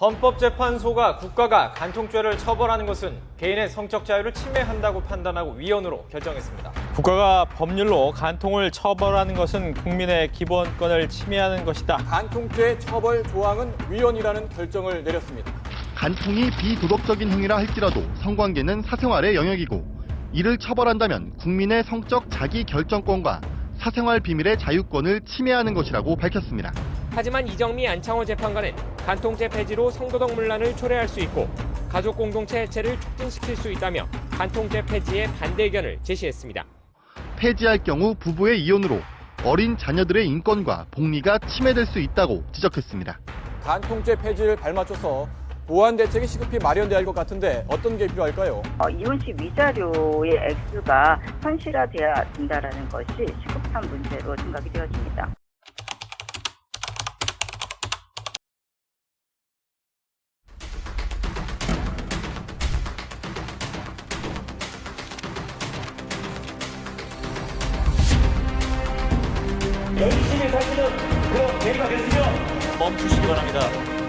헌법재판소가 국가가 간통죄를 처벌하는 것은 개인의 성적 자유를 침해한다고 판단하고 위헌으로 결정했습니다. 국가가 법률로 간통을 처벌하는 것은 국민의 기본권을 침해하는 것이다. 간통죄 처벌 조항은 위헌이라는 결정을 내렸습니다. 간통이 비도덕적인 행위라 할지라도 성관계는 사생활의 영역이고 이를 처벌한다면 국민의 성적 자기 결정권과 사생활 비밀의 자유권을 침해하는 것이라고 밝혔습니다. 하지만 이정미 안창호 재판관은 간통죄 폐지로 성도덕 문란을 초래할 수 있고 가족 공동체 해체를 촉진시킬 수 있다며 간통죄 폐지에 반대 의견을 제시했습니다. 폐지할 경우 부부의 이혼으로 어린 자녀들의 인권과 복리가 침해될 수 있다고 지적했습니다. 간통죄 폐지를 발맞춰서 보완 대책이 시급히 마련돼야 할 것 같은데 어떤 게 필요할까요? 어, 이혼식 위자료의 액수가 현실화돼야 된다라는 것이 시급한 문제로 생각이 되어집니다. 멈추시기 바랍니다.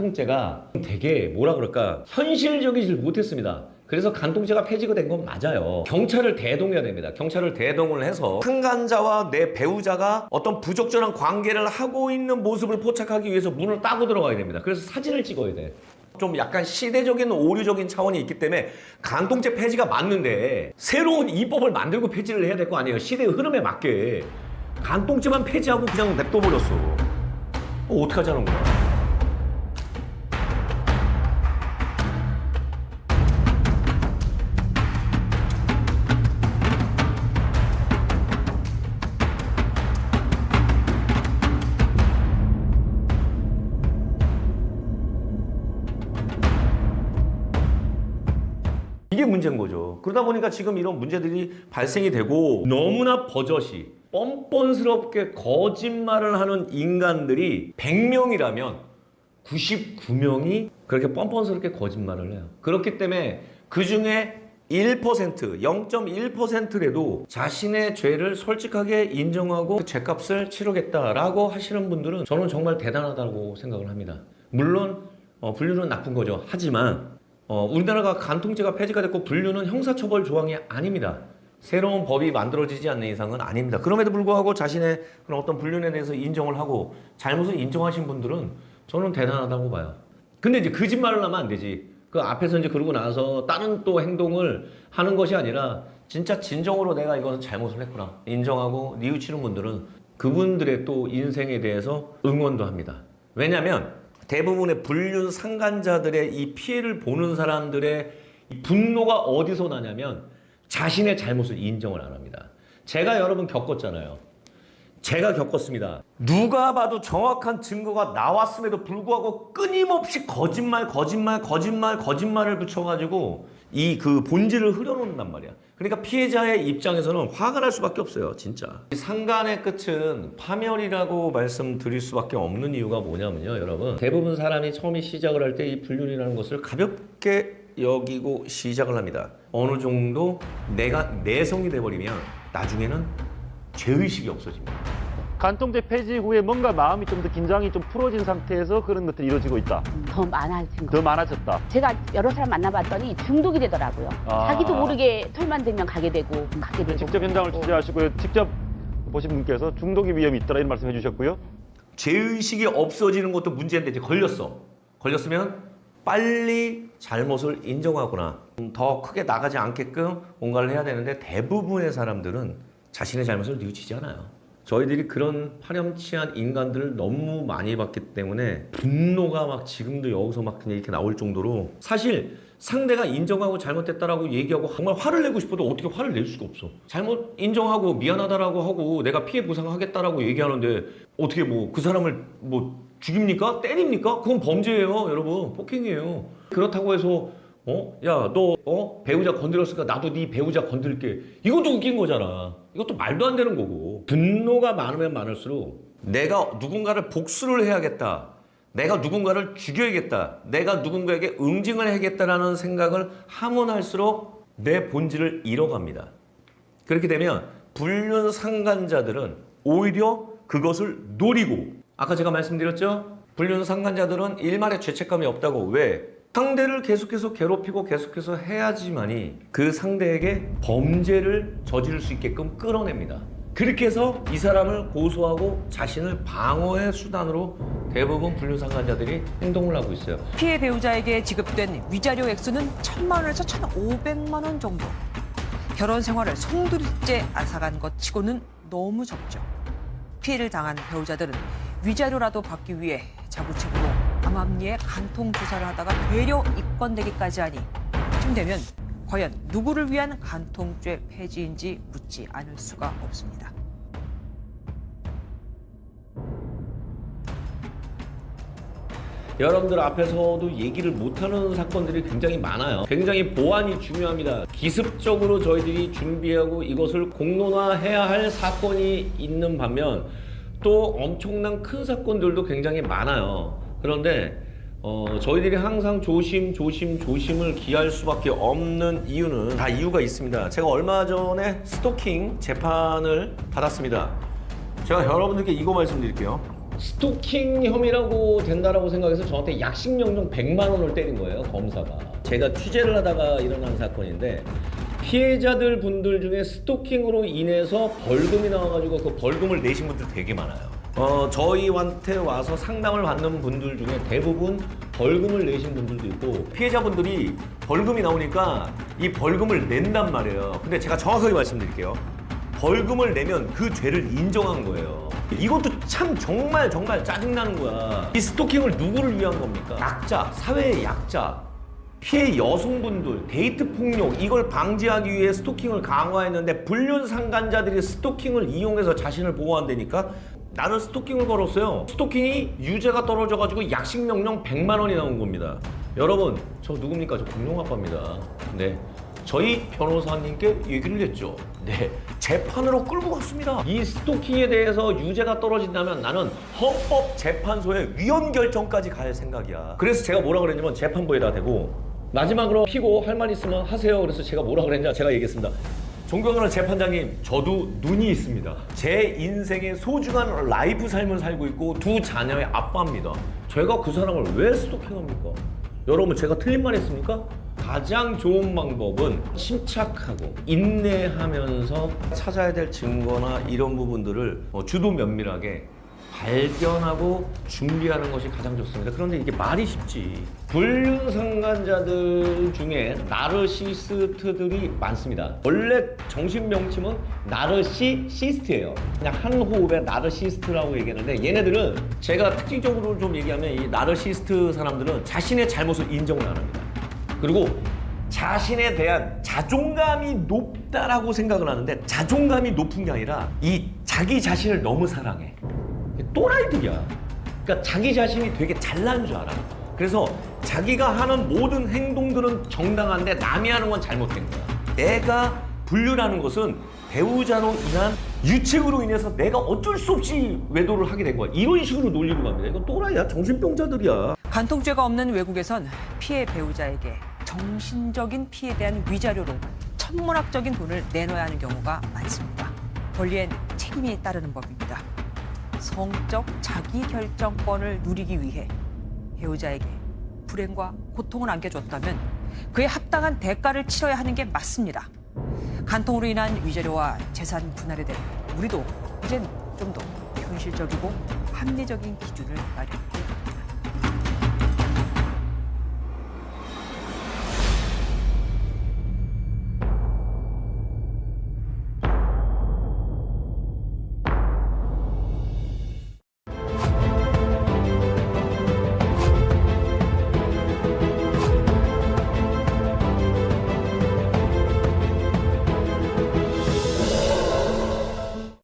간통죄가 되게 뭐라 그럴까 현실적이질 못했습니다. 그래서 간통죄가 폐지가 된 건 맞아요. 경찰을 대동해야 됩니다. 경찰을 대동을 해서 상간자와 내 배우자가 어떤 부적절한 관계를 하고 있는 모습을 포착하기 위해서 문을 따고 들어가야 됩니다. 그래서 사진을 찍어야 돼. 좀 약간 시대적인 오류적인 차원이 있기 때문에 간통죄 폐지가 맞는데 새로운 입법을 만들고 폐지를 해야 될 거 아니에요. 시대의 흐름에 맞게 간통죄만 폐지하고 그냥 냅둬버렸어. 어, 어떡하자는 거야. 이게 문제인 거죠. 그러다 보니까 지금 이런 문제들이 발생이 되고 너무나 버젓이 뻔뻔스럽게 거짓말을 하는 인간들이 100명이라면 99명이 그렇게 뻔뻔스럽게 거짓말을 해요. 그렇기 때문에 그 중에 1%, 0.1%라도 자신의 죄를 솔직하게 인정하고 그 죄값을 치르겠다라고 하시는 분들은 저는 정말 대단하다고 생각을 합니다. 물론 어, 분류는 나쁜 거죠. 하지만 어, 우리나라가 간통죄가 폐지가 됐고 분류는 형사처벌 조항이 아닙니다. 새로운 법이 만들어지지 않는 이상은 아닙니다. 그럼에도 불구하고 자신의 그런 어떤 분류에 대해서 인정을 하고 잘못을 인정하신 분들은 저는 대단하다고 봐요. 근데 이제 거짓말을 하면 안 되지. 그 앞에서 이제 그러고 나서 다른 또 행동을 하는 것이 아니라 진짜 진정으로 내가 이것은 잘못을 했구나 인정하고 뉘우치는 분들은 그분들의 또 인생에 대해서 응원도 합니다. 왜냐하면 대부분의 불륜 상간자들의 이 피해를 보는 사람들의 이 분노가 어디서 나냐면 자신의 잘못을 인정을 안 합니다. 제가 여러분 겪었잖아요. 제가 겪었습니다. 누가 봐도 정확한 증거가 나왔음에도 불구하고 끊임없이 거짓말, 거짓말, 거짓말, 거짓말을 붙여가지고 이 그 본질을 흐려놓는단 말이야. 그러니까 피해자의 입장에서는 화가 날 수밖에 없어요, 진짜. 상간의 끝은 파멸이라고 말씀드릴 수밖에 없는 이유가 뭐냐면요, 여러분. 대부분 사람이 처음에 시작을 할 때 이 불륜이라는 것을 가볍게 여기고 시작을 합니다. 어느 정도 내가 내성이 돼버리면 나중에는 죄의식이 없어집니다. 간통죄 폐지 후에 뭔가 마음이 좀 더 긴장이 좀 풀어진 상태에서 그런 것들이 이루어지고 있다. 더 많아진 거. 더 많아졌다. 제가 여러 사람 만나봤더니 중독이 되더라고요. 아. 자기도 모르게 털만 되면 가게 되고 가게 되고. 직접 현장을 그러고. 취재하시고요. 직접 보신 분께서 중독의 위험이 있다라 이런 말씀해 주셨고요. 죄의식이 없어지는 것도 문제인데 이제 걸렸어. 걸렸으면 빨리 잘못을 인정하거나 더 크게 나가지 않게끔 뭔가를 해야 되는데 대부분의 사람들은 자신의 잘못을 뉘우치지 않아요. 저희들이 그런 파렴치한 인간들을 너무 많이 봤기 때문에 분노가 막 지금도 여기서 막 그냥 이렇게 나올 정도로 사실 상대가 인정하고 잘못했다라고 얘기하고 정말 화를 내고 싶어도 어떻게 화를 낼 수가 없어. 잘못 인정하고 미안하다라고 하고 내가 피해 보상하겠다라고 얘기하는데 어떻게 뭐 그 사람을 뭐 죽입니까? 때립니까? 그건 범죄예요, 여러분. 폭행이에요. 그렇다고 해서 어? 야, 너 어? 배우자 건드렸으니까 나도 네 배우자 건들게. 이것도 웃긴 거잖아. 이것도 말도 안 되는 거고. 분노가 많으면 많을수록 내가 누군가를 복수를 해야겠다. 내가 누군가를 죽여야겠다. 내가 누군가에게 응징을 해야겠다라는 생각을 하면 할수록 내 본질을 잃어갑니다. 그렇게 되면 불륜 상간자들은 오히려 그것을 노리고 아까 제가 말씀드렸죠? 불륜 상간자들은 일말의 죄책감이 없다고 왜? 상대를 계속해서 괴롭히고 계속해서 해야지만이 그 상대에게 범죄를 저지를 수 있게끔 끌어냅니다. 그렇게 해서 이 사람을 고소하고 자신을 방어의 수단으로 대부분 불륜 상간자들이 행동을 하고 있어요. 피해 배우자에게 지급된 위자료 액수는 천만 원에서 천오백만 원 정도. 결혼 생활을 송두리째 앗아간 것 치고는 너무 적죠. 피해를 당한 배우자들은 위자료라도 받기 위해 자구책으로 암암리에 간통 조사를 하다가 되려 입건되기까지 하니 이쯤 되면 과연 누구를 위한 간통죄 폐지인지 묻지 않을 수가 없습니다. 여러분들 앞에서도 얘기를 못하는 사건들이 굉장히 많아요. 굉장히 보안이 중요합니다. 기습적으로 저희들이 준비하고 이것을 공론화해야 할 사건이 있는 반면 또 엄청난 큰 사건들도 굉장히 많아요. 그런데 어, 저희들이 항상 조심, 조심, 조심을 기할 수밖에 없는 이유는 다 이유가 있습니다. 제가 얼마 전에 스토킹 재판을 받았습니다. 제가 여러분들께 이거 말씀드릴게요. 스토킹 혐의라고 된다라고 생각해서 저한테 약식 명령 100만 원을 때린 거예요 검사가 제가 취재를 하다가 일어난 사건인데 피해자들 분들 중에 스토킹으로 인해서 벌금이 나와가지고 그 벌금을 내신 분들 되게 많아요 어 저희한테 와서 상담을 받는 분들 중에 대부분 벌금을 내신 분들도 있고 피해자분들이 벌금이 나오니까 이 벌금을 낸단 말이에요 근데 제가 정확하게 말씀드릴게요 벌금을 내면 그 죄를 인정한 거예요. 이것도 참 정말 정말 짜증나는 거야. 이 스토킹을 누구를 위한 겁니까? 약자, 사회의 약자, 피해 여성분들, 데이트 폭력 이걸 방지하기 위해 스토킹을 강화했는데 불륜 상간자들이 스토킹을 이용해서 자신을 보호한다니까 나는 스토킹을 걸었어요. 스토킹이 유죄가 떨어져가지고 약식 명령 100만 원이 나온 겁니다. 여러분, 저 누굽니까? 저 공룡 아빠입니다. 네. 저희 변호사님께 얘기를 했죠. 네. 재판으로 끌고 갔습니다. 이 스토킹에 대해서 유죄가 떨어진다면 나는 헌법 재판소에 위헌 결정까지 갈 생각이야. 그래서 제가 뭐라 그랬냐면 재판부에다 대고 마지막으로 피고 할 말 있으면 하세요. 그래서 제가 뭐라 그랬냐 제가 얘기했습니다. 존경하는 재판장님, 저도 눈이 있습니다. 제 인생의 소중한 라이프 삶을 살고 있고 두 자녀의 아빠입니다. 제가 그 사람을 왜 스토킹합니까? 여러분 제가 틀린 말 했습니까? 가장 좋은 방법은 침착하고 인내하면서 찾아야 될 증거나 이런 부분들을 어, 주도 면밀하게 발견하고 준비하는 것이 가장 좋습니다. 그런데 이게 말이 쉽지. 불륜 상간자들 중에 나르시스트들이 많습니다. 원래 정신 명칭은 나르시시스트예요. 그냥 한 호흡에 나르시스트라고 얘기하는데 얘네들은 제가 특징적으로 좀 얘기하면 이 나르시스트 사람들은 자신의 잘못을 인정을 안 합니다. 그리고 자신에 대한 자존감이 높다라고 생각을 하는데 자존감이 높은 게 아니라 이 자기 자신을 너무 사랑해. 또라이들이야. 그러니까 자기 자신이 되게 잘난 줄 알아. 그래서 자기가 하는 모든 행동들은 정당한데 남이 하는 건 잘못된 거야. 내가 분류라는 것은 배우자로 인한 유책으로 인해서 내가 어쩔 수 없이 외도를 하게 된 거야. 이런 식으로 놀리고 갑니다. 이건 또라이야. 정신병자들이야. 간통죄가 없는 외국에선 피해 배우자에게 정신적인 피해에 대한 위자료로 천문학적인 돈을 내놔야 하는 경우가 많습니다. 권리엔 책임이 따르는 법입니다. 성적 자기 결정권을 누리기 위해 배우자에게 불행과 고통을 안겨줬다면 그에 합당한 대가를 치러야 하는 게 맞습니다. 간통으로 인한 위자료와 재산 분할에 대해 우리도 이젠 좀 더 현실적이고 합리적인 기준을 마련해야